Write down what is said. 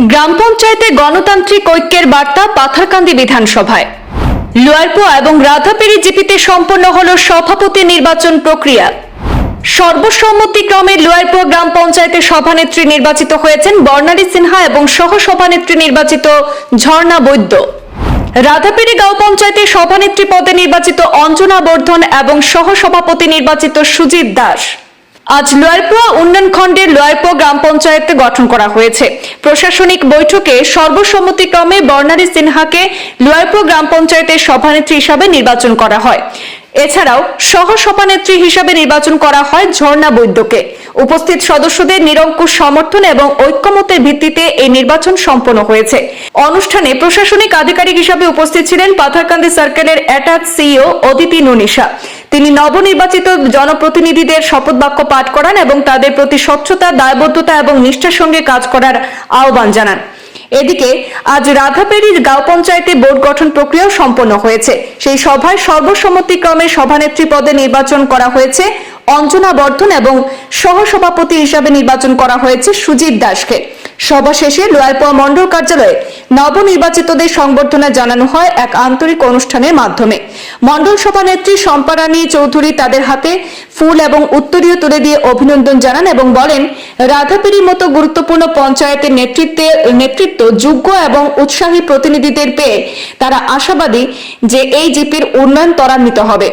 গ্রাম পঞ্চায়েতে গণতান্ত্রিক ঐক্যের বার্তা পাথারকান্দি বিধানসভায়। লোয়ারপোয়া এবং রাধাপেরি জিপিতে সম্পন্ন হল সভাপতি নির্বাচন প্রক্রিয়া। সর্বসম্মতিক্রমে লোয়ারপোয়া গ্রাম পঞ্চায়েতের সভানেত্রী নির্বাচিত হয়েছেন বর্ণালী সিনহা এবং সহ সভানেত্রী নির্বাচিত ঝর্ণা বৈদ্য। রাধাপেরি গাঁও পঞ্চায়েতের সভানেত্রী পদে নির্বাচিত অঞ্জনা বর্ধন এবং সহ সভাপতি নির্বাচিত সুজিত দাস। আজ লোয়ারপোয়া উন্নয়ন খণ্ডের লোয়ারপোয়া গ্রাম পঞ্চায়েত গঠন করা হয়েছে। প্রশাসনিক বৈঠকে সর্বসম্মতিক্রমে বর্ণালী সিনহাকে লোয়ারপোয়া গ্রাম পঞ্চায়েতের সভানেত্রী হিসাবে নির্বাচন করা হয়। এছাড়াও সহ সভানেত্রী হিসাবে নির্বাচন করা হয় ঝর্ণা বৈদ্যকে। উপস্থিত সদস্যদের নিরঙ্কুশ সমর্থন এবং ঐক্যমতের ভিত্তিতে এই নির্বাচন সম্পন্ন হয়েছে। অনুষ্ঠানে প্রশাসনিক আধিকারিক হিসাবে উপস্থিত ছিলেন পাথারকান্দি সার্কেলের অ্যাটাচ সিইও অদিতি নুনিশা। তিনি নবনির্বাচিত জনপ্রতিনিধিদের শপথ বাক্য পাঠ করান এবং তাদের প্রতি স্বচ্ছতা, দায়বদ্ধতা এবং নিষ্ঠার সঙ্গে কাজ করার আহ্বান জানান। এদিকে, আজ রাধাপেরির গাঁও পঞ্চায়েতে বোর্ড গঠন প্রক্রিয়াও সম্পন্ন হয়েছে। সেই সভায় সর্বসম্মতিক্রমে সভানেত্রী পদে নির্বাচন করা হয়েছে। অঞ্জনা বর্ধন এবং সহসভাপতি হিসাবে নির্বাচন করা হয়েছে সুজিত দাসকে। সভা শেষে লোয়ারপোয়া মণ্ডল কার্যালয়ে নবনির্বাচিতদের সংবর্ধনা জানানো হয় এক আন্তরিক অনুষ্ঠানের মাধ্যমে। মণ্ডল সভানেত্রী সম্পারানী চৌধুরী তাদের হাতে ফুল এবং উত্তরীয় তুলে দিয়ে অভিনন্দন জানান এবং বলেন, রাধাপিরির মতো গুরুত্বপূর্ণ পঞ্চায়েতের নেতৃত্বে, নেতৃত্ব যোগ্য এবং উৎসাহী প্রতিনিধিদের পেয়ে তারা আশাবাদী যে এই জিপির উন্নয়ন ত্বরান্বিত হবে।